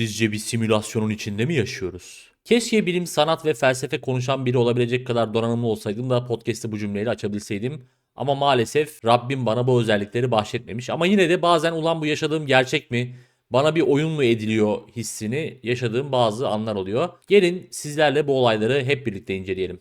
Sizce bir simülasyonun içinde mi yaşıyoruz? Keşke bilim, sanat ve felsefe konuşan biri olabilecek kadar donanımlı olsaydım da podcast'i bu cümleyle açabilseydim. Ama maalesef Rabbim bana bu özellikleri bahşetmemiş. Ama yine de bazen ulan bu yaşadığım gerçek mi? Bana bir oyun mu ediliyor hissini yaşadığım bazı anlar oluyor. Gelin sizlerle bu olayları hep birlikte inceleyelim.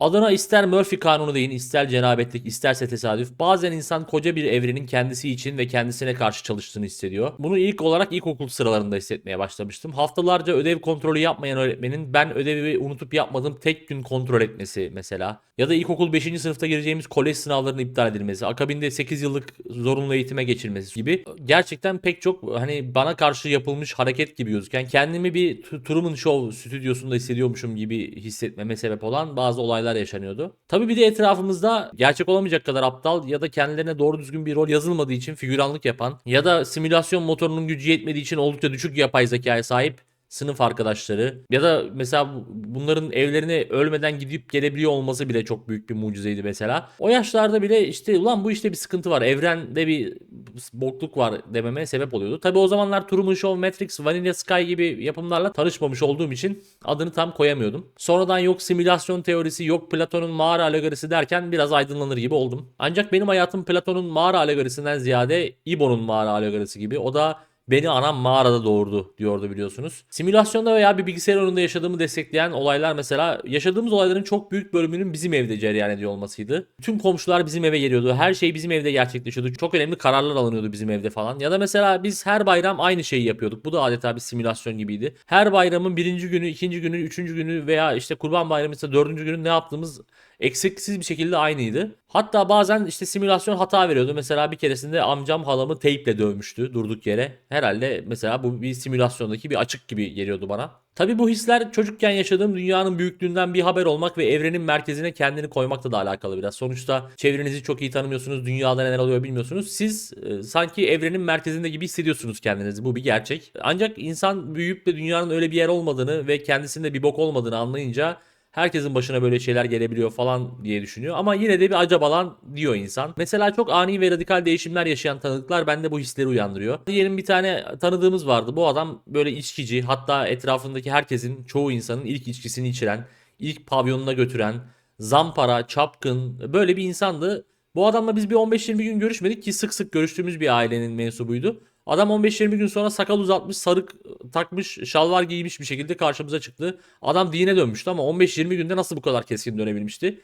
Adına ister Murphy kanunu deyin, ister cenabetlik, isterse tesadüf. Bazen insan koca bir evrenin kendisi için ve kendisine karşı çalıştığını hissediyor. Bunu ilk olarak ilkokul sıralarında hissetmeye başlamıştım. Haftalarca ödev kontrolü yapmayan öğretmenin ben ödevi unutup yapmadığım tek gün kontrol etmesi mesela. Ya da ilkokul 5. sınıfta gireceğimiz kolej sınavlarının iptal edilmesi, akabinde 8 yıllık zorunlu eğitime geçilmesi gibi gerçekten pek çok hani bana karşı yapılmış hareket gibi gözüken kendimi bir Truman Show stüdyosunda hissediyormuşum gibi hissetmeme sebep olan bazı olaylar yaşanıyordu. Tabii bir de etrafımızda gerçek olamayacak kadar aptal ya da kendilerine doğru düzgün bir rol yazılmadığı için figüranlık yapan ya da simülasyon motorunun gücü yetmediği için oldukça düşük yapay zekaya sahip sınıf arkadaşları ya da mesela bu- bunların evlerine ölmeden gidip gelebiliyor olması bile çok büyük bir mucizeydi mesela. O yaşlarda bile işte ulan bu işte bir sıkıntı var. Evrende bir bokluk var dememe sebep oluyordu. Tabi o zamanlar Truman Show, Matrix, Vanilla Sky gibi yapımlarla tanışmamış olduğum için adını tam koyamıyordum. Sonradan yok simülasyon teorisi, yok Platon'un mağara alegorisi derken biraz aydınlanır gibi oldum. Ancak benim hayatım Platon'un mağara alegorisinden ziyade İbo'nun mağara alegorisi gibi. O da Beni anam mağarada doğurdu diyordu biliyorsunuz. Simülasyonda veya bir bilgisayar oyununda yaşadığımı destekleyen olaylar mesela yaşadığımız olayların çok büyük bölümünün bizim evde cereyan ediyor olmasıydı. Tüm komşular bizim eve geliyordu. Her şey bizim evde gerçekleşiyordu. Çok önemli kararlar alınıyordu bizim evde falan. Ya da mesela biz her bayram aynı şeyi yapıyorduk. Bu da adeta bir simülasyon gibiydi. Her bayramın birinci günü, ikinci günü, üçüncü günü veya işte kurban bayramı ise dördüncü günü ne yaptığımız eksiksiz bir şekilde aynıydı. Hatta bazen işte simülasyon hata veriyordu. Mesela bir keresinde amcam halamı teyple dövmüştü durduk yere. Herhalde mesela bu bir simülasyondaki bir açık gibi geliyordu bana. Tabi bu hisler çocukken yaşadığım dünyanın büyüklüğünden bir haber olmak ve evrenin merkezine kendini koymakla da alakalı biraz. Sonuçta çevrenizi çok iyi tanımıyorsunuz, dünyada neler oluyor bilmiyorsunuz. Siz e, sanki evrenin merkezinde gibi hissediyorsunuz kendinizi. Bu bir gerçek. Ancak insan büyüyüp de dünyanın öyle bir yer olmadığını ve kendisinde bir bok olmadığını anlayınca herkesin başına böyle şeyler gelebiliyor falan diye düşünüyor. Ama yine de bir acabalan diyor insan. Mesela çok ani ve radikal değişimler yaşayan tanıdıklar bende bu hisleri uyandırıyor. Diyelim bir tane tanıdığımız vardı. Bu adam böyle içkici hatta etrafındaki herkesin çoğu insanın ilk içkisini içiren, ilk pavyonuna götüren, zampara, çapkın böyle bir insandı. Bu adamla biz bir 15-20 gün görüşmedik ki sık sık görüştüğümüz bir ailenin mensubuydu. Adam 15-20 gün sonra sakal uzatmış, sarık takmış, şalvar giymiş bir şekilde karşımıza çıktı. Adam dine dönmüştü ama 15-20 günde nasıl bu kadar keskin dönebilmişti?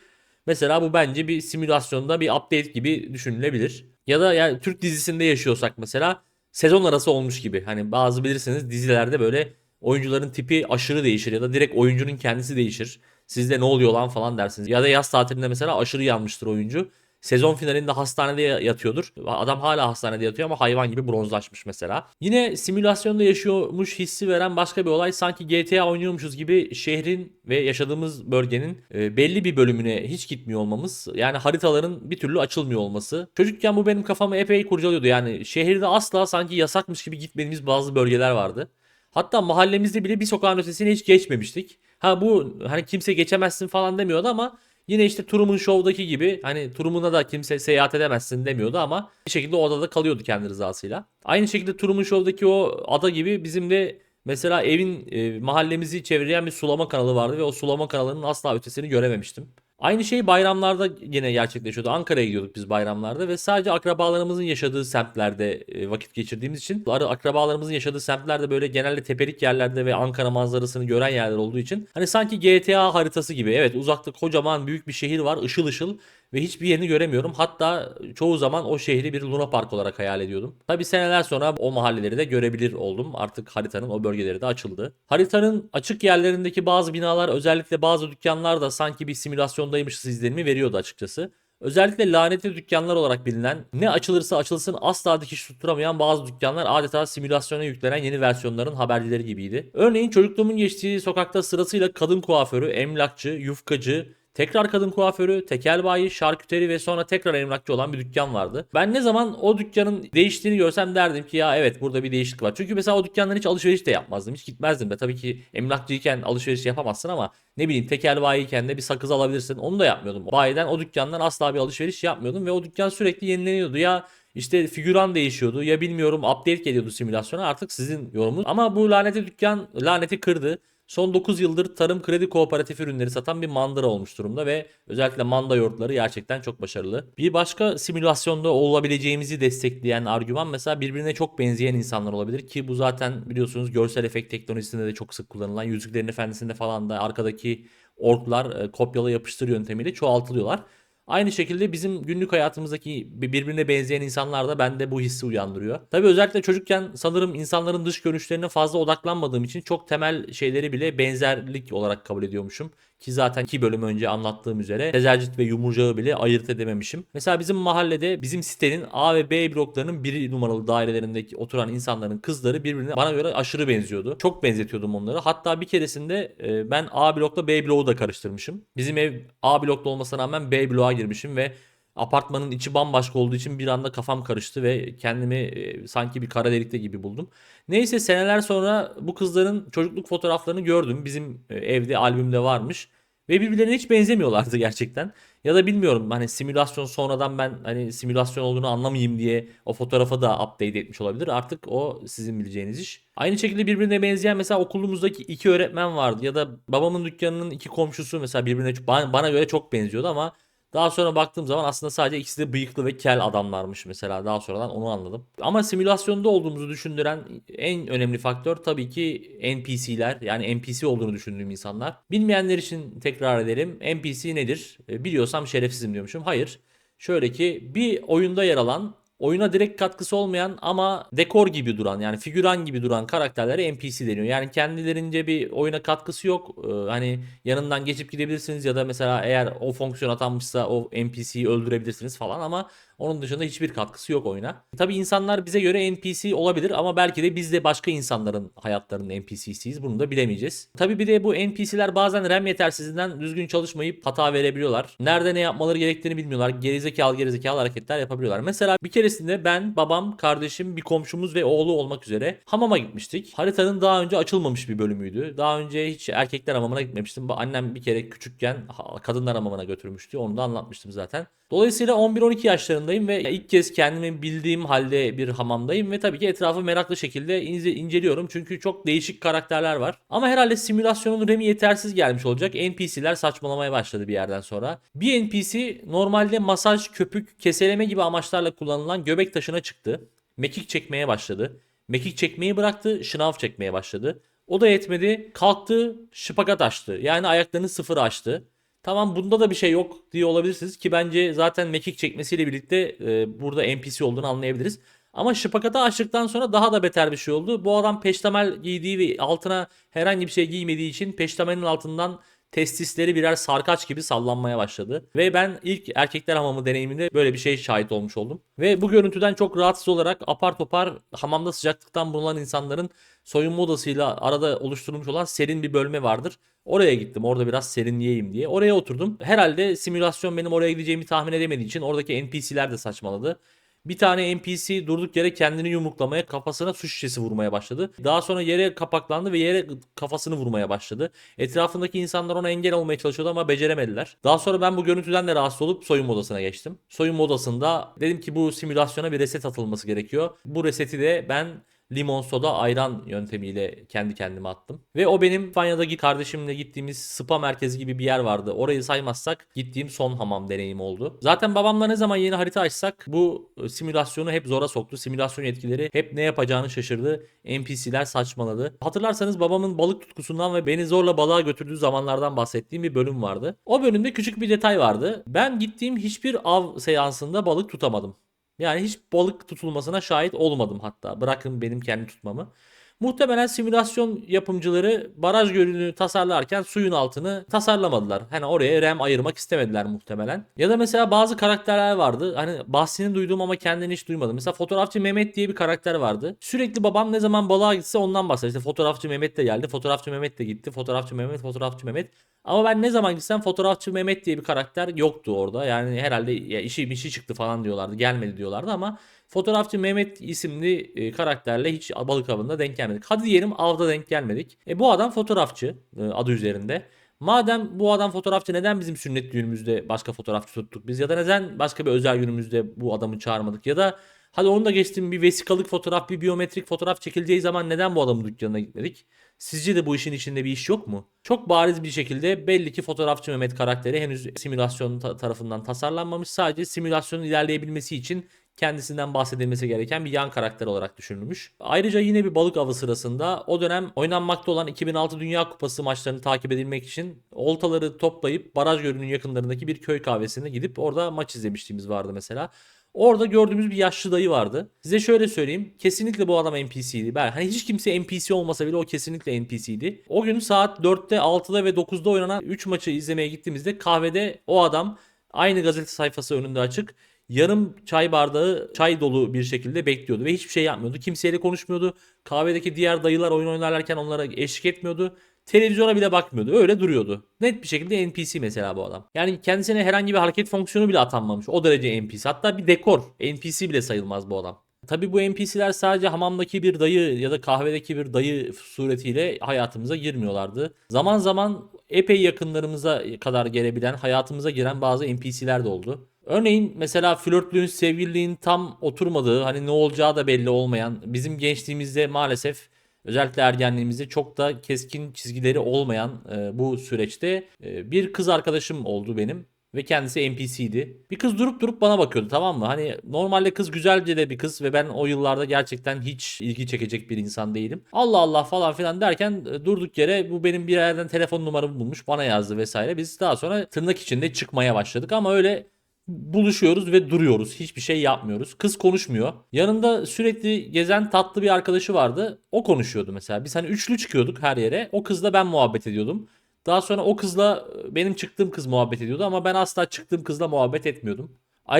Mesela bu bence bir simülasyonda bir update gibi düşünülebilir. Ya da yani Türk dizisinde yaşıyorsak mesela sezon arası olmuş gibi. Hani bazı bilirsiniz dizilerde böyle oyuncuların tipi aşırı değişir ya da direkt oyuncunun kendisi değişir. Sizde ne oluyor lan falan dersiniz. Ya da yaz tatilinde mesela aşırı yanmıştır oyuncu. Sezon finalinde hastanede yatıyordur. Adam hala hastanede yatıyor ama hayvan gibi bronzlaşmış mesela. Yine simülasyonda yaşıyormuş hissi veren başka bir olay sanki GTA oynuyormuşuz gibi şehrin ve yaşadığımız bölgenin e, belli bir bölümüne hiç gitmiyor olmamız. Yani haritaların bir türlü açılmıyor olması. Çocukken bu benim kafamı epey kurcalıyordu. Yani şehirde asla sanki yasakmış gibi gitmediğimiz bazı bölgeler vardı. Hatta mahallemizde bile bir sokağın ötesine hiç geçmemiştik. Ha bu hani kimse geçemezsin falan demiyordu ama Yine işte Truman Show'daki gibi hani Truman'a da kimse seyahat edemezsin demiyordu ama bir şekilde o adada kalıyordu kendi rızasıyla. Aynı şekilde Truman Show'daki o ada gibi bizim de mesela evin e, mahallemizi çevreleyen bir sulama kanalı vardı ve o sulama kanalının asla ötesini görememiştim. Aynı şey bayramlarda yine gerçekleşiyordu. Ankara'ya gidiyorduk biz bayramlarda ve sadece akrabalarımızın yaşadığı semtlerde e, vakit geçirdiğimiz için ar- akrabalarımızın yaşadığı semtlerde böyle genelde tepelik yerlerde ve Ankara manzarasını gören yerler olduğu için hani sanki GTA haritası gibi evet uzakta kocaman büyük bir şehir var ışıl ışıl ve hiçbir yerini göremiyorum. Hatta çoğu zaman o şehri bir Luna Park olarak hayal ediyordum. Tabi seneler sonra o mahalleleri de görebilir oldum. Artık haritanın o bölgeleri de açıldı. Haritanın açık yerlerindeki bazı binalar özellikle bazı dükkanlar da sanki bir simülasyondaymışız izlenimi veriyordu açıkçası. Özellikle lanetli dükkanlar olarak bilinen ne açılırsa açılsın asla dikiş tutturamayan bazı dükkanlar adeta simülasyona yüklenen yeni versiyonların habercileri gibiydi. Örneğin çocukluğumun geçtiği sokakta sırasıyla kadın kuaförü, emlakçı, yufkacı, Tekrar kadın kuaförü, tekel bayi, şarküteri ve sonra tekrar emlakçı olan bir dükkan vardı. Ben ne zaman o dükkanın değiştiğini görsem derdim ki ya evet burada bir değişiklik var. Çünkü mesela o dükkandan hiç alışveriş de yapmazdım. Hiç gitmezdim de. Tabii ki emlakçıyken alışveriş yapamazsın ama ne bileyim tekel bayiyken de bir sakız alabilirsin. Onu da yapmıyordum. Bayiden o dükkandan asla bir alışveriş yapmıyordum ve o dükkan sürekli yenileniyordu. Ya İşte figüran değişiyordu ya bilmiyorum update geliyordu simülasyona artık sizin yorumunuz. Ama bu laneti dükkan laneti kırdı. Son 9 yıldır tarım kredi kooperatif ürünleri satan bir mandıra olmuş durumda ve özellikle manda yoğurtları gerçekten çok başarılı. Bir başka simülasyonda olabileceğimizi destekleyen argüman mesela birbirine çok benzeyen insanlar olabilir ki bu zaten biliyorsunuz görsel efekt teknolojisinde de çok sık kullanılan Yüzüklerin Efendisi'nde falan da arkadaki orklar e, kopyala yapıştır yöntemiyle çoğaltılıyorlar. Aynı şekilde bizim günlük hayatımızdaki birbirine benzeyen insanlar da bende bu hissi uyandırıyor. Tabii özellikle çocukken sanırım insanların dış görünüşlerine fazla odaklanmadığım için çok temel şeyleri bile benzerlik olarak kabul ediyormuşum. Ki zaten iki bölüm önce anlattığım üzere Tezercit ve Yumurcağı bile ayırt edememişim. Mesela bizim mahallede bizim sitenin A ve B bloklarının bir numaralı dairelerindeki oturan insanların kızları birbirine bana göre aşırı benziyordu. Çok benzetiyordum onları. Hatta bir keresinde e, ben A blokla B bloğu da karıştırmışım. Bizim ev A blokta olmasına rağmen B bloğa girmişim ve apartmanın içi bambaşka olduğu için bir anda kafam karıştı ve kendimi e, sanki bir kara delikte gibi buldum. Neyse seneler sonra bu kızların çocukluk fotoğraflarını gördüm. Bizim e, evde albümde varmış. Ve birbirlerine hiç benzemiyorlardı gerçekten. Ya da bilmiyorum hani simülasyon sonradan ben hani simülasyon olduğunu anlamayayım diye o fotoğrafa da update etmiş olabilir. Artık o sizin bileceğiniz iş. Aynı şekilde birbirine benzeyen mesela okulumuzdaki iki öğretmen vardı ya da babamın dükkanının iki komşusu mesela birbirine bana, göre çok benziyordu ama daha sonra baktığım zaman aslında sadece ikisi de bıyıklı ve kel adamlarmış mesela. Daha sonradan onu anladım. Ama simülasyonda olduğumuzu düşündüren en önemli faktör tabii ki NPC'ler. Yani NPC olduğunu düşündüğüm insanlar. Bilmeyenler için tekrar edelim. NPC nedir? E, Biliyorsam şerefsizim diyormuşum. Hayır. Şöyle ki bir oyunda yer alan oyuna direkt katkısı olmayan ama dekor gibi duran yani figüran gibi duran karakterlere NPC deniyor. Yani kendilerince bir oyuna katkısı yok. Ee, hani yanından geçip gidebilirsiniz ya da mesela eğer o fonksiyon atanmışsa o NPC'yi öldürebilirsiniz falan ama onun dışında hiçbir katkısı yok oyuna. Tabi insanlar bize göre NPC olabilir ama belki de biz de başka insanların hayatlarının NPC'siyiz. Bunu da bilemeyeceğiz. Tabi bir de bu NPC'ler bazen RAM yetersizliğinden düzgün çalışmayıp hata verebiliyorlar. Nerede ne yapmaları gerektiğini bilmiyorlar. Gerizekalı gerizekalı hareketler yapabiliyorlar. Mesela bir keresinde ben, babam, kardeşim, bir komşumuz ve oğlu olmak üzere hamama gitmiştik. Haritanın daha önce açılmamış bir bölümüydü. Daha önce hiç erkekler hamamına gitmemiştim. Annem bir kere küçükken kadınlar hamamına götürmüştü. Onu da anlatmıştım zaten. Dolayısıyla 11-12 yaşlarındayım ve ilk kez kendimi bildiğim halde bir hamamdayım ve tabii ki etrafı meraklı şekilde ince, inceliyorum çünkü çok değişik karakterler var. Ama herhalde simülasyonun RAM'i yetersiz gelmiş olacak. NPC'ler saçmalamaya başladı bir yerden sonra. Bir NPC normalde masaj, köpük, keseleme gibi amaçlarla kullanılan göbek taşına çıktı. Mekik çekmeye başladı. Mekik çekmeyi bıraktı, şınav çekmeye başladı. O da yetmedi. Kalktı, şıpagat açtı. Yani ayaklarını sıfır açtı. Tamam bunda da bir şey yok diye olabilirsiniz ki bence zaten mekik çekmesiyle birlikte e, burada NPC olduğunu anlayabiliriz. Ama şıpakata açtıktan sonra daha da beter bir şey oldu. Bu adam peştemel giydiği ve altına herhangi bir şey giymediği için peştemelin altından testisleri birer sarkaç gibi sallanmaya başladı. Ve ben ilk erkekler hamamı deneyiminde böyle bir şey şahit olmuş oldum. Ve bu görüntüden çok rahatsız olarak apar topar hamamda sıcaklıktan bulunan insanların soyunma odasıyla arada oluşturulmuş olan serin bir bölme vardır. Oraya gittim. Orada biraz serinleyeyim diye. Oraya oturdum. Herhalde simülasyon benim oraya gideceğimi tahmin edemediği için oradaki NPC'ler de saçmaladı. Bir tane NPC durduk yere kendini yumruklamaya kafasına su şişesi vurmaya başladı. Daha sonra yere kapaklandı ve yere kafasını vurmaya başladı. Etrafındaki insanlar ona engel olmaya çalışıyordu ama beceremediler. Daha sonra ben bu görüntüden de rahatsız olup soyunma odasına geçtim. Soyunma odasında dedim ki bu simülasyona bir reset atılması gerekiyor. Bu reseti de ben limon soda ayran yöntemiyle kendi kendime attım. Ve o benim İspanya'daki kardeşimle gittiğimiz spa merkezi gibi bir yer vardı. Orayı saymazsak gittiğim son hamam deneyimi oldu. Zaten babamla ne zaman yeni harita açsak bu e, simülasyonu hep zora soktu. Simülasyon etkileri hep ne yapacağını şaşırdı. NPC'ler saçmaladı. Hatırlarsanız babamın balık tutkusundan ve beni zorla balığa götürdüğü zamanlardan bahsettiğim bir bölüm vardı. O bölümde küçük bir detay vardı. Ben gittiğim hiçbir av seansında balık tutamadım. Yani hiç balık tutulmasına şahit olmadım hatta. Bırakın benim kendi tutmamı. Muhtemelen simülasyon yapımcıları baraj gölünü tasarlarken suyun altını tasarlamadılar. Hani oraya rem ayırmak istemediler muhtemelen. Ya da mesela bazı karakterler vardı. Hani bahsini duyduğum ama kendini hiç duymadım. Mesela fotoğrafçı Mehmet diye bir karakter vardı. Sürekli babam ne zaman balığa gitse ondan bahseder. İşte fotoğrafçı Mehmet de geldi. Fotoğrafçı Mehmet de gitti. Fotoğrafçı Mehmet, fotoğrafçı Mehmet. Ama ben ne zaman gitsem fotoğrafçı Mehmet diye bir karakter yoktu orada. Yani herhalde ya işi işi çıktı falan diyorlardı. Gelmedi diyorlardı ama fotoğrafçı Mehmet isimli e, karakterle hiç balık avında denk gelmedik. Hadi diyelim avda denk gelmedik. E, bu adam fotoğrafçı e, adı üzerinde. Madem bu adam fotoğrafçı neden bizim sünnet düğünümüzde başka fotoğrafçı tuttuk biz ya da neden başka bir özel günümüzde bu adamı çağırmadık ya da Hadi onu da geçtim bir vesikalık fotoğraf, bir biyometrik fotoğraf çekileceği zaman neden bu adamın dükkanına gitmedik? Sizce de bu işin içinde bir iş yok mu? Çok bariz bir şekilde belli ki fotoğrafçı Mehmet karakteri henüz simülasyon ta- tarafından tasarlanmamış. Sadece simülasyonun ilerleyebilmesi için kendisinden bahsedilmesi gereken bir yan karakter olarak düşünülmüş. Ayrıca yine bir balık avı sırasında o dönem oynanmakta olan 2006 Dünya Kupası maçlarını takip edilmek için oltaları toplayıp baraj gölünün yakınlarındaki bir köy kahvesine gidip orada maç izlemişliğimiz vardı mesela. Orada gördüğümüz bir yaşlı dayı vardı. Size şöyle söyleyeyim. Kesinlikle bu adam NPC'ydi. Ben hani hiç kimse NPC olmasa bile o kesinlikle NPC'ydi. O gün saat 4'te, 6'da ve 9'da oynanan 3 maçı izlemeye gittiğimizde kahvede o adam aynı gazete sayfası önünde açık yarım çay bardağı çay dolu bir şekilde bekliyordu ve hiçbir şey yapmıyordu. Kimseyle konuşmuyordu. Kahvedeki diğer dayılar oyun oynarlarken onlara eşlik etmiyordu. Televizyona bile bakmıyordu. Öyle duruyordu. Net bir şekilde NPC mesela bu adam. Yani kendisine herhangi bir hareket fonksiyonu bile atanmamış. O derece NPC. Hatta bir dekor. NPC bile sayılmaz bu adam. Tabii bu NPC'ler sadece hamamdaki bir dayı ya da kahvedeki bir dayı suretiyle hayatımıza girmiyorlardı. Zaman zaman epey yakınlarımıza kadar gelebilen, hayatımıza giren bazı NPC'ler de oldu. Örneğin mesela flörtlüğün, sevgililiğin tam oturmadığı, hani ne olacağı da belli olmayan, bizim gençliğimizde maalesef özellikle ergenliğimizde çok da keskin çizgileri olmayan e, bu süreçte e, bir kız arkadaşım oldu benim ve kendisi NPC'ydi. Bir kız durup durup bana bakıyordu tamam mı? Hani normalde kız güzelce de bir kız ve ben o yıllarda gerçekten hiç ilgi çekecek bir insan değilim. Allah Allah falan filan derken e, durduk yere bu benim bir yerden telefon numaramı bulmuş bana yazdı vesaire. Biz daha sonra tırnak içinde çıkmaya başladık ama öyle buluşuyoruz ve duruyoruz. Hiçbir şey yapmıyoruz. Kız konuşmuyor. Yanında sürekli gezen tatlı bir arkadaşı vardı. O konuşuyordu mesela. Biz hani üçlü çıkıyorduk her yere. O kızla ben muhabbet ediyordum. Daha sonra o kızla benim çıktığım kız muhabbet ediyordu ama ben asla çıktığım kızla muhabbet etmiyordum.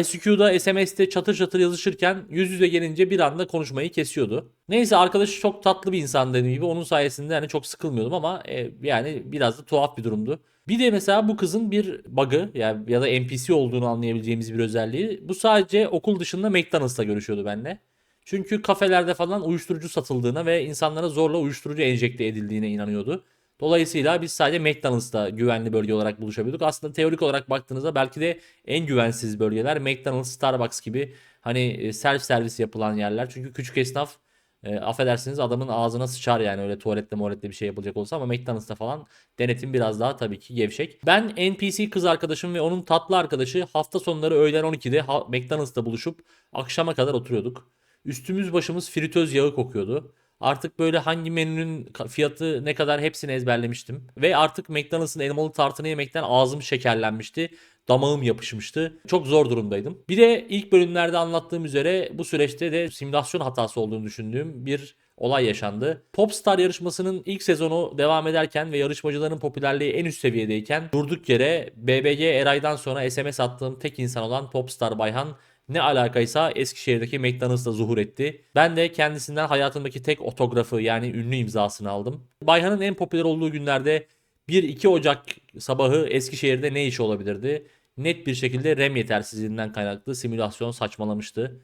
ICQ'da SMS'te çatır çatır yazışırken yüz yüze gelince bir anda konuşmayı kesiyordu. Neyse arkadaşı çok tatlı bir insan dediğim gibi onun sayesinde hani çok sıkılmıyordum ama e, yani biraz da tuhaf bir durumdu. Bir de mesela bu kızın bir bug'ı yani ya da NPC olduğunu anlayabileceğimiz bir özelliği. Bu sadece okul dışında McDonald's'ta görüşüyordu benimle. Çünkü kafelerde falan uyuşturucu satıldığına ve insanlara zorla uyuşturucu enjekte edildiğine inanıyordu. Dolayısıyla biz sadece McDonald's'ta güvenli bölge olarak buluşabiliyorduk. Aslında teorik olarak baktığınızda belki de en güvensiz bölgeler McDonald's, Starbucks gibi hani e, self servis yapılan yerler. Çünkü küçük esnaf e, affedersiniz adamın ağzına sıçar yani öyle tuvalette muvalette bir şey yapılacak olsa ama McDonald's'ta falan denetim biraz daha tabii ki gevşek. Ben NPC kız arkadaşım ve onun tatlı arkadaşı hafta sonları öğlen 12'de ha- McDonald's'ta buluşup akşama kadar oturuyorduk. Üstümüz başımız fritöz yağı kokuyordu. Artık böyle hangi menünün fiyatı ne kadar hepsini ezberlemiştim. Ve artık McDonald's'ın elmalı tartını yemekten ağzım şekerlenmişti. Damağım yapışmıştı. Çok zor durumdaydım. Bir de ilk bölümlerde anlattığım üzere bu süreçte de simülasyon hatası olduğunu düşündüğüm bir olay yaşandı. Popstar yarışmasının ilk sezonu devam ederken ve yarışmacıların popülerliği en üst seviyedeyken durduk yere BBG Eray'dan sonra SMS attığım tek insan olan Popstar Bayhan ne alakaysa Eskişehir'deki McDonald's'ta zuhur etti. Ben de kendisinden hayatımdaki tek otografı yani ünlü imzasını aldım. Bayhan'ın en popüler olduğu günlerde 1-2 Ocak sabahı Eskişehir'de ne iş olabilirdi? Net bir şekilde RAM yetersizliğinden kaynaklı simülasyon saçmalamıştı.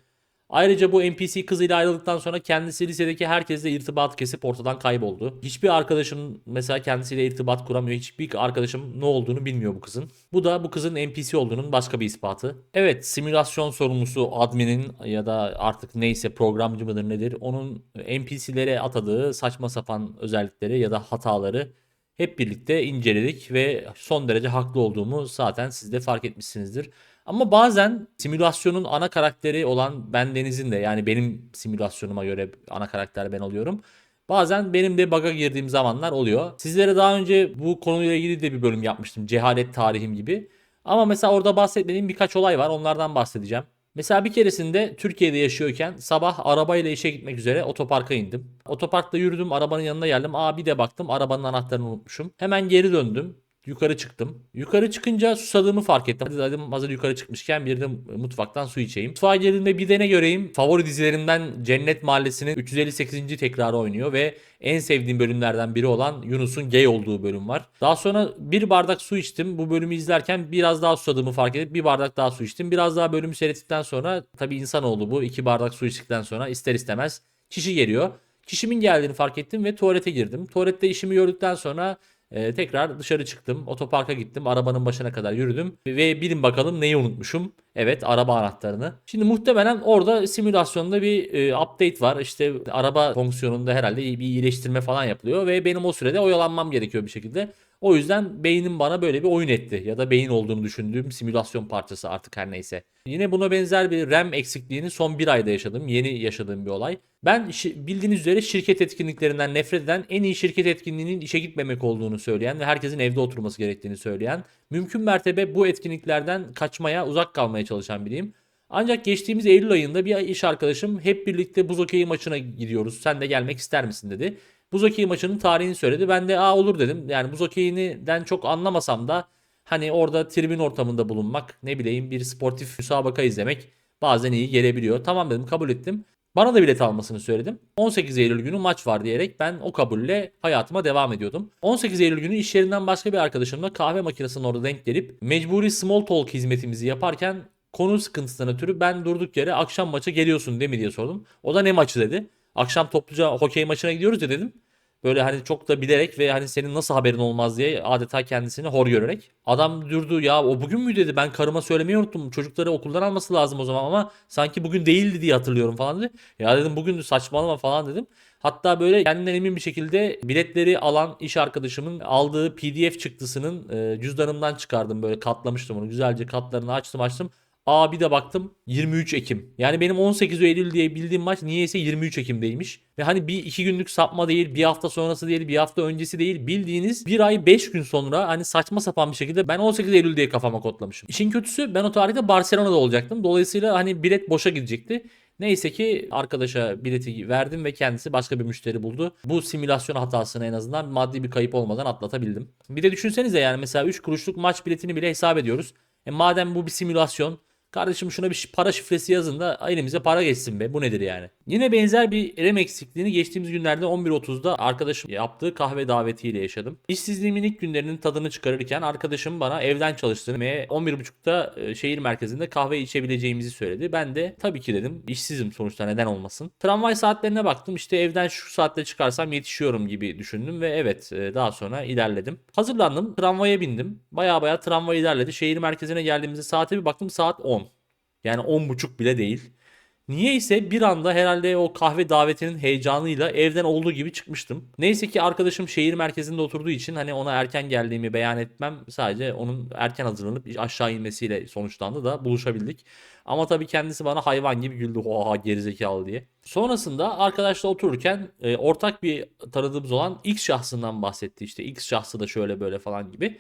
Ayrıca bu NPC kızıyla ayrıldıktan sonra kendisi lisedeki herkesle irtibat kesip ortadan kayboldu. Hiçbir arkadaşım mesela kendisiyle irtibat kuramıyor. Hiçbir arkadaşım ne olduğunu bilmiyor bu kızın. Bu da bu kızın NPC olduğunun başka bir ispatı. Evet simülasyon sorumlusu adminin ya da artık neyse programcı mıdır nedir onun NPC'lere atadığı saçma sapan özellikleri ya da hataları hep birlikte inceledik ve son derece haklı olduğumu zaten siz de fark etmişsinizdir. Ama bazen simülasyonun ana karakteri olan ben Deniz'in de yani benim simülasyonuma göre ana karakter ben oluyorum. Bazen benim de bug'a girdiğim zamanlar oluyor. Sizlere daha önce bu konuyla ilgili de bir bölüm yapmıştım. Cehalet tarihim gibi. Ama mesela orada bahsetmediğim birkaç olay var. Onlardan bahsedeceğim. Mesela bir keresinde Türkiye'de yaşıyorken sabah arabayla işe gitmek üzere otoparka indim. Otoparkta yürüdüm arabanın yanına geldim. Aa bir de baktım arabanın anahtarını unutmuşum. Hemen geri döndüm. Yukarı çıktım. Yukarı çıkınca susadığımı fark ettim. Hadi dedim hazır yukarı çıkmışken bir de mutfaktan su içeyim. Mutfağa girdiğimde bir de ne göreyim? Favori dizilerimden Cennet Mahallesi'nin 358. tekrarı oynuyor ve en sevdiğim bölümlerden biri olan Yunus'un gay olduğu bölüm var. Daha sonra bir bardak su içtim. Bu bölümü izlerken biraz daha susadığımı fark edip bir bardak daha su içtim. Biraz daha bölümü seyrettikten sonra tabii insanoğlu bu. iki bardak su içtikten sonra ister istemez kişi geliyor. Kişimin geldiğini fark ettim ve tuvalete girdim. Tuvalette işimi gördükten sonra Ee, tekrar dışarı çıktım. Otoparka gittim. Arabanın başına kadar yürüdüm. Ve bilin bakalım neyi unutmuşum. Evet araba anahtarını. Şimdi muhtemelen orada simülasyonda bir e, update var. İşte araba fonksiyonunda herhalde bir iyileştirme falan yapılıyor. Ve benim o sürede oyalanmam gerekiyor bir şekilde. O yüzden beynim bana böyle bir oyun etti. Ya da beyin olduğunu düşündüğüm simülasyon parçası artık her neyse. Yine buna benzer bir RAM eksikliğini son bir ayda yaşadım. Yeni yaşadığım bir olay. Ben bildiğiniz üzere şirket etkinliklerinden nefret eden en iyi şirket etkinliğinin işe gitmemek olduğunu söyleyen ve herkesin evde oturması gerektiğini söyleyen, mümkün mertebe bu etkinliklerden kaçmaya, uzak kalmaya çalışan biriyim. Ancak geçtiğimiz Eylül ayında bir iş arkadaşım hep birlikte buz hokeyi maçına gidiyoruz. Sen de gelmek ister misin dedi. Buz hokeyi maçının tarihini söyledi. Ben de aa olur dedim. Yani buz hokeyinden çok anlamasam da hani orada tribün ortamında bulunmak, ne bileyim bir sportif müsabaka izlemek bazen iyi gelebiliyor. Tamam dedim kabul ettim. Bana da bilet almasını söyledim. 18 Eylül günü maç var diyerek ben o kabulle hayatıma devam ediyordum. 18 Eylül günü iş yerinden başka bir arkadaşımla kahve makinesinin orada denk gelip mecburi small talk hizmetimizi yaparken konu sıkıntısından ötürü ben durduk yere akşam maça geliyorsun değil mi diye sordum. O da ne maçı dedi. Akşam topluca hokey maçına gidiyoruz ya dedim. Böyle hani çok da bilerek ve hani senin nasıl haberin olmaz diye adeta kendisini hor görerek. Adam durdu ya o bugün mü dedi ben karıma söylemeyi unuttum. Çocukları okuldan alması lazım o zaman ama sanki bugün değildi diye hatırlıyorum falan dedi. Ya dedim bugün saçmalama falan dedim. Hatta böyle kendinden emin bir şekilde biletleri alan iş arkadaşımın aldığı PDF çıktısının e, cüzdanımdan çıkardım böyle katlamıştım onu. Güzelce katlarını açtım açtım. Aa bir de baktım 23 Ekim. Yani benim 18 Eylül diye bildiğim maç niyeyse 23 Ekim'deymiş. Ve hani bir iki günlük sapma değil, bir hafta sonrası değil, bir hafta öncesi değil. Bildiğiniz bir ay 5 gün sonra hani saçma sapan bir şekilde ben 18 Eylül diye kafama kodlamışım. İşin kötüsü ben o tarihte Barcelona'da olacaktım. Dolayısıyla hani bilet boşa gidecekti. Neyse ki arkadaşa bileti verdim ve kendisi başka bir müşteri buldu. Bu simülasyon hatasını en azından maddi bir kayıp olmadan atlatabildim. Bir de düşünsenize yani mesela 3 kuruşluk maç biletini bile hesap ediyoruz. E madem bu bir simülasyon Kardeşim şuna bir para şifresi yazın da elimize para geçsin be. Bu nedir yani? Yine benzer bir RAM eksikliğini geçtiğimiz günlerde 11.30'da arkadaşım yaptığı kahve davetiyle yaşadım. İşsizliğimin ilk günlerinin tadını çıkarırken arkadaşım bana evden çalıştığını ve 11.30'da e, şehir merkezinde kahve içebileceğimizi söyledi. Ben de tabii ki dedim. İşsizim sonuçta neden olmasın. Tramvay saatlerine baktım. İşte evden şu saatte çıkarsam yetişiyorum gibi düşündüm ve evet e, daha sonra ilerledim. Hazırlandım. Tramvaya bindim. Baya baya tramvay ilerledi. Şehir merkezine geldiğimizde saate bir baktım saat 10. Yani 10.30 bile değil. Niye ise bir anda herhalde o kahve davetinin heyecanıyla evden olduğu gibi çıkmıştım. Neyse ki arkadaşım şehir merkezinde oturduğu için hani ona erken geldiğimi beyan etmem sadece onun erken hazırlanıp aşağı inmesiyle sonuçlandı da buluşabildik. Ama tabii kendisi bana hayvan gibi güldü oha gerizekalı diye. Sonrasında arkadaşla otururken e, ortak bir tanıdığımız olan X şahsından bahsetti işte X şahsı da şöyle böyle falan gibi.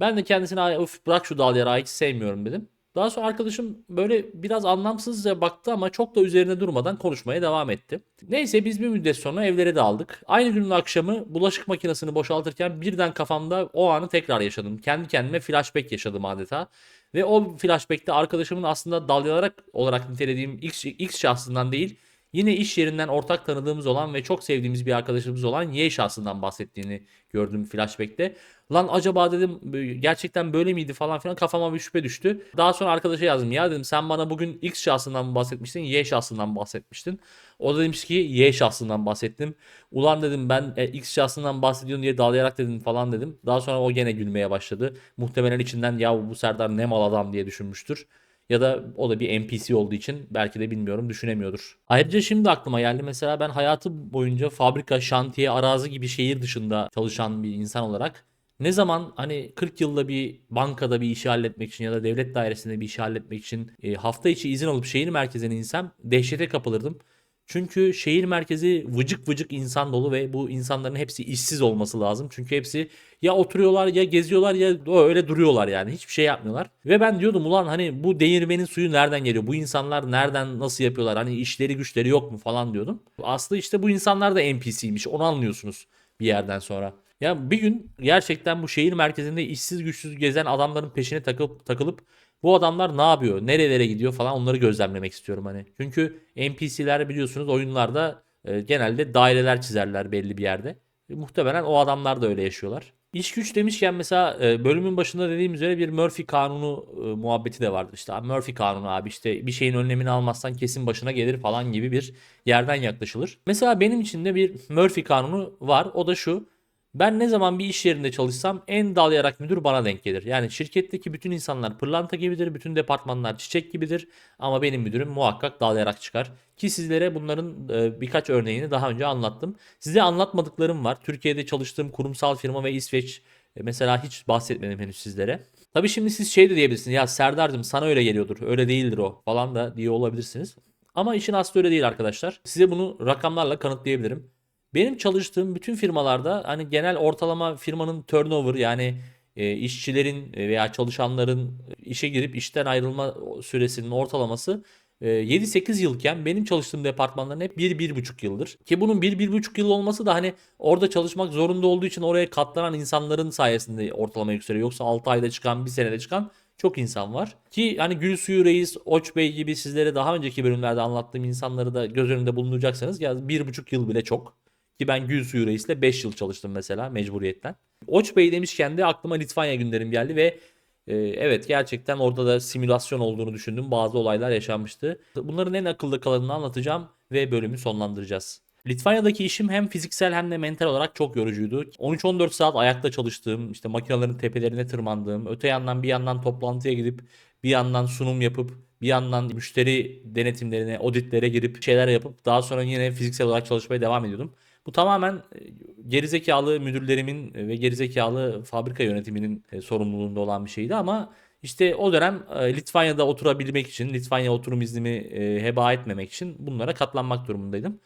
Ben de kendisine "Ay, öf bırak şu dalya hiç sevmiyorum dedim. Daha sonra arkadaşım böyle biraz anlamsızca baktı ama çok da üzerine durmadan konuşmaya devam etti. Neyse biz bir müddet sonra evlere dağıldık. Aynı günün akşamı bulaşık makinesini boşaltırken birden kafamda o anı tekrar yaşadım. Kendi kendime flashback yaşadım adeta. Ve o flashback'te arkadaşımın aslında dalyalarak olarak nitelediğim X, X şahsından değil Yine iş yerinden ortak tanıdığımız olan ve çok sevdiğimiz bir arkadaşımız olan Y şahsından bahsettiğini gördüm flashback'te. Lan acaba dedim gerçekten böyle miydi falan filan kafama bir şüphe düştü. Daha sonra arkadaşa yazdım ya dedim sen bana bugün X şahsından mı bahsetmiştin Y şahsından bahsetmiştin. O da demiş ki Y şahsından bahsettim. Ulan dedim ben e, X şahsından bahsediyorsun diye dalayarak dedim falan dedim. Daha sonra o gene gülmeye başladı. Muhtemelen içinden ya bu Serdar ne mal adam diye düşünmüştür. Ya da o da bir NPC olduğu için belki de bilmiyorum düşünemiyordur. Ayrıca şimdi aklıma geldi mesela ben hayatı boyunca fabrika, şantiye, arazi gibi şehir dışında çalışan bir insan olarak ne zaman hani 40 yılda bir bankada bir işi halletmek için ya da devlet dairesinde bir işi halletmek için e, hafta içi izin alıp şehir merkezine insem dehşete kapılırdım. Çünkü şehir merkezi vıcık vıcık insan dolu ve bu insanların hepsi işsiz olması lazım. Çünkü hepsi ya oturuyorlar ya geziyorlar ya öyle duruyorlar yani hiçbir şey yapmıyorlar. Ve ben diyordum ulan hani bu değirmenin suyu nereden geliyor? Bu insanlar nereden nasıl yapıyorlar? Hani işleri güçleri yok mu falan diyordum. Aslında işte bu insanlar da NPC'ymiş onu anlıyorsunuz bir yerden sonra. Ya bir gün gerçekten bu şehir merkezinde işsiz güçsüz gezen adamların peşine takılıp takılıp bu adamlar ne yapıyor, nerelere gidiyor falan onları gözlemlemek istiyorum hani. Çünkü NPC'ler biliyorsunuz oyunlarda e, genelde daireler çizerler belli bir yerde. E, muhtemelen o adamlar da öyle yaşıyorlar. İş güç demişken mesela e, bölümün başında dediğim üzere bir Murphy kanunu e, muhabbeti de vardır. İşte Murphy kanunu abi işte bir şeyin önlemini almazsan kesin başına gelir falan gibi bir yerden yaklaşılır. Mesela benim için de bir Murphy kanunu var. O da şu. Ben ne zaman bir iş yerinde çalışsam en dalayarak müdür bana denk gelir. Yani şirketteki bütün insanlar pırlanta gibidir, bütün departmanlar çiçek gibidir ama benim müdürüm muhakkak dalayarak çıkar. Ki sizlere bunların e, birkaç örneğini daha önce anlattım. Size anlatmadıklarım var. Türkiye'de çalıştığım kurumsal firma ve İsveç e, mesela hiç bahsetmedim henüz sizlere. Tabii şimdi siz şey de diyebilirsiniz ya Serdar'cığım sana öyle geliyordur öyle değildir o falan da diye olabilirsiniz. Ama işin aslı öyle değil arkadaşlar. Size bunu rakamlarla kanıtlayabilirim. Benim çalıştığım bütün firmalarda hani genel ortalama firmanın turnover yani e, işçilerin veya çalışanların işe girip işten ayrılma süresinin ortalaması e, 7-8 yılken benim çalıştığım departmanların hep 1-1,5 yıldır. Ki bunun 1-1,5 yıl olması da hani orada çalışmak zorunda olduğu için oraya katlanan insanların sayesinde ortalama yükseliyor. Yoksa 6 ayda çıkan, 1 senede çıkan çok insan var. Ki hani Gülsuyu Reis, Oç Bey gibi sizlere daha önceki bölümlerde anlattığım insanları da göz önünde bulunduracaksanız ya bir buçuk yıl bile çok. Ki ben Gülsuyu Reis'le 5 yıl çalıştım mesela mecburiyetten. Oç Bey demişken de aklıma Litvanya günlerim geldi ve e, evet gerçekten orada da simülasyon olduğunu düşündüm. Bazı olaylar yaşanmıştı. Bunların en akılda kalanını anlatacağım ve bölümü sonlandıracağız. Litvanya'daki işim hem fiziksel hem de mental olarak çok yorucuydu. 13-14 saat ayakta çalıştığım, işte makinelerin tepelerine tırmandığım, öte yandan bir yandan toplantıya gidip bir yandan sunum yapıp bir yandan müşteri denetimlerine, auditlere girip şeyler yapıp daha sonra yine fiziksel olarak çalışmaya devam ediyordum. Bu tamamen e, gerizekalı müdürlerimin ve gerizekalı fabrika yönetiminin e, sorumluluğunda olan bir şeydi ama işte o dönem e, Litvanya'da oturabilmek için, Litvanya oturum iznimi heba etmemek için bunlara katlanmak durumundaydım.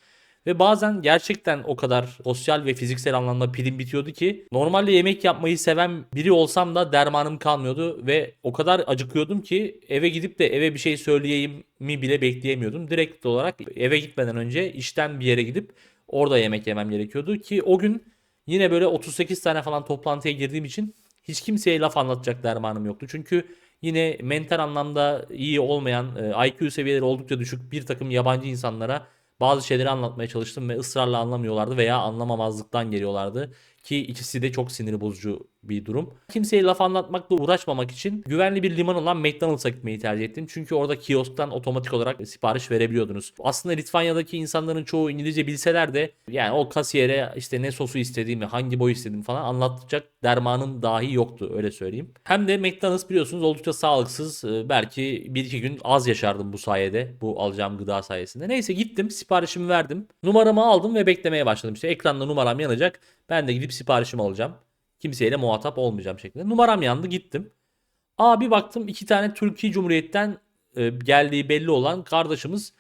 Ve bazen gerçekten o kadar sosyal ve fiziksel anlamda pilim bitiyordu ki normalde yemek yapmayı seven biri olsam da dermanım kalmıyordu ve o kadar acıkıyordum ki eve gidip de eve bir şey söyleyeyim mi bile bekleyemiyordum. Direkt olarak eve gitmeden önce işten bir yere gidip orada yemek yemem gerekiyordu ki o gün yine böyle 38 tane falan toplantıya girdiğim için hiç kimseye laf anlatacak dermanım yoktu. Çünkü yine mental anlamda iyi olmayan, e, IQ seviyeleri oldukça düşük bir takım yabancı insanlara bazı şeyleri anlatmaya çalıştım ve ısrarla anlamıyorlardı veya anlamamazlıktan geliyorlardı. Ki ikisi de çok sinir bozucu bir durum. Kimseye laf anlatmakla uğraşmamak için güvenli bir liman olan McDonald's'a gitmeyi tercih ettim. Çünkü orada kiosktan otomatik olarak sipariş verebiliyordunuz. Aslında Litvanya'daki insanların çoğu İngilizce bilseler de yani o kasiyere işte ne sosu istediğimi, hangi boy istediğimi falan anlatacak dermanım dahi yoktu öyle söyleyeyim. Hem de McDonald's biliyorsunuz oldukça sağlıksız. Ee, belki bir iki gün az yaşardım bu sayede. Bu alacağım gıda sayesinde. Neyse gittim siparişimi verdim. Numaramı aldım ve beklemeye başladım. İşte ekranda numaram yanacak. Ben de gidip siparişimi alacağım. Kimseyle muhatap olmayacağım şeklinde. Numaram yandı gittim. Aa bir baktım iki tane Türkiye Cumhuriyet'ten e, geldiği belli olan kardeşimiz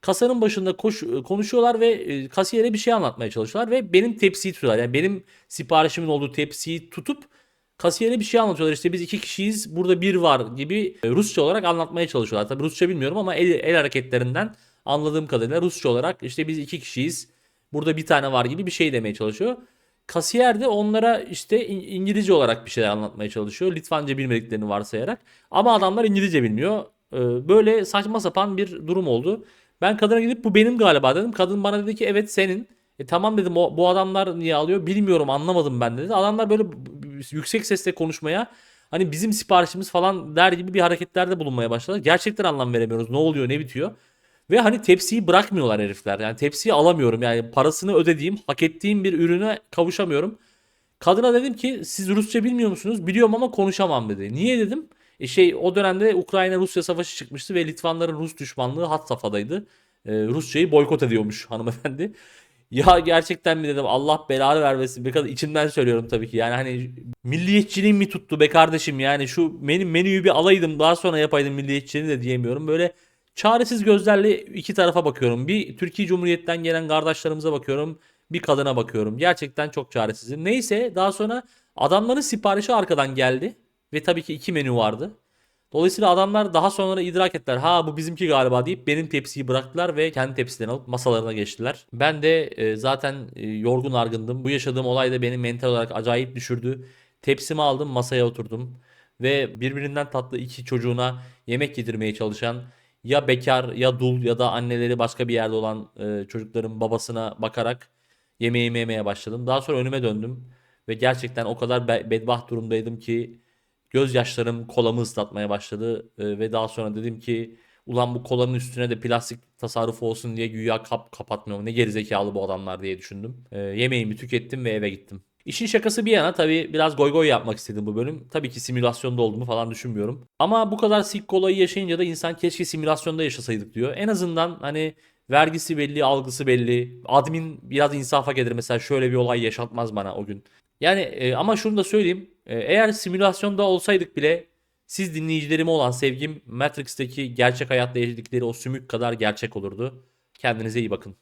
kasanın başında koş, e, konuşuyorlar ve e, kasiyere bir şey anlatmaya çalışıyorlar ve benim tepsiyi tutuyorlar. Yani benim siparişimin olduğu tepsiyi tutup kasiyere bir şey anlatıyorlar. İşte biz iki kişiyiz burada bir var gibi e, Rusça olarak anlatmaya çalışıyorlar. Tabii Rusça bilmiyorum ama el, el hareketlerinden anladığım kadarıyla Rusça olarak işte biz iki kişiyiz burada bir tane var gibi bir şey demeye çalışıyor. Kasiyer de onlara işte İngilizce olarak bir şeyler anlatmaya çalışıyor. Litvanca bilmediklerini varsayarak. Ama adamlar İngilizce bilmiyor. Ee, böyle saçma sapan bir durum oldu. Ben kadına gidip bu benim galiba dedim. Kadın bana dedi ki evet senin. E tamam dedim o, bu adamlar niye alıyor bilmiyorum anlamadım ben dedi. Adamlar böyle yüksek sesle konuşmaya hani bizim siparişimiz falan der gibi bir hareketlerde bulunmaya başladı. Gerçekten anlam veremiyoruz ne oluyor ne bitiyor. Ve hani tepsiyi bırakmıyorlar herifler. Yani tepsiyi alamıyorum. Yani parasını ödediğim, hak ettiğim bir ürüne kavuşamıyorum. Kadına dedim ki siz Rusça bilmiyor musunuz? Biliyorum ama konuşamam dedi. Niye dedim? E şey o dönemde Ukrayna-Rusya savaşı çıkmıştı ve Litvanların Rus düşmanlığı hat safhadaydı. Ee, Rusya'yı boykot ediyormuş hanımefendi. Ya gerçekten mi dedim Allah belanı vermesin. Be kadar içimden söylüyorum tabii ki. Yani hani milliyetçiliğim mi tuttu be kardeşim yani şu benim menüyü bir alaydım daha sonra yapaydım milliyetçiliğini de diyemiyorum. Böyle Çaresiz gözlerle iki tarafa bakıyorum. Bir Türkiye Cumhuriyet'ten gelen kardeşlerimize bakıyorum. Bir kadına bakıyorum. Gerçekten çok çaresizim. Neyse daha sonra adamların siparişi arkadan geldi. Ve tabii ki iki menü vardı. Dolayısıyla adamlar daha sonra idrak ettiler. Ha bu bizimki galiba deyip benim tepsiyi bıraktılar ve kendi tepsilerini alıp masalarına geçtiler. Ben de e, zaten e, yorgun argındım. Bu yaşadığım olay da beni mental olarak acayip düşürdü. Tepsimi aldım masaya oturdum. Ve birbirinden tatlı iki çocuğuna yemek yedirmeye çalışan ya bekar ya dul ya da anneleri başka bir yerde olan e, çocukların babasına bakarak yemeğimi yemeye başladım. Daha sonra önüme döndüm ve gerçekten o kadar be- bedbaht durumdaydım ki gözyaşlarım kolamı ıslatmaya başladı e, ve daha sonra dedim ki ulan bu kolanın üstüne de plastik tasarrufu olsun diye güya kap kapatmıyorum. Ne gerizekalı bu adamlar diye düşündüm. E, yemeğimi tükettim ve eve gittim. İşin şakası bir yana tabii biraz goy goy yapmak istedim bu bölüm. Tabii ki simülasyonda olduğumu falan düşünmüyorum. Ama bu kadar sik olayı yaşayınca da insan keşke simülasyonda yaşasaydık diyor. En azından hani vergisi belli, algısı belli. Admin biraz insafa gelir mesela şöyle bir olay yaşatmaz bana o gün. Yani e, ama şunu da söyleyeyim. E, eğer simülasyonda olsaydık bile siz dinleyicilerime olan sevgim Matrix'teki gerçek hayatta yaşadıkları o sümük kadar gerçek olurdu. Kendinize iyi bakın.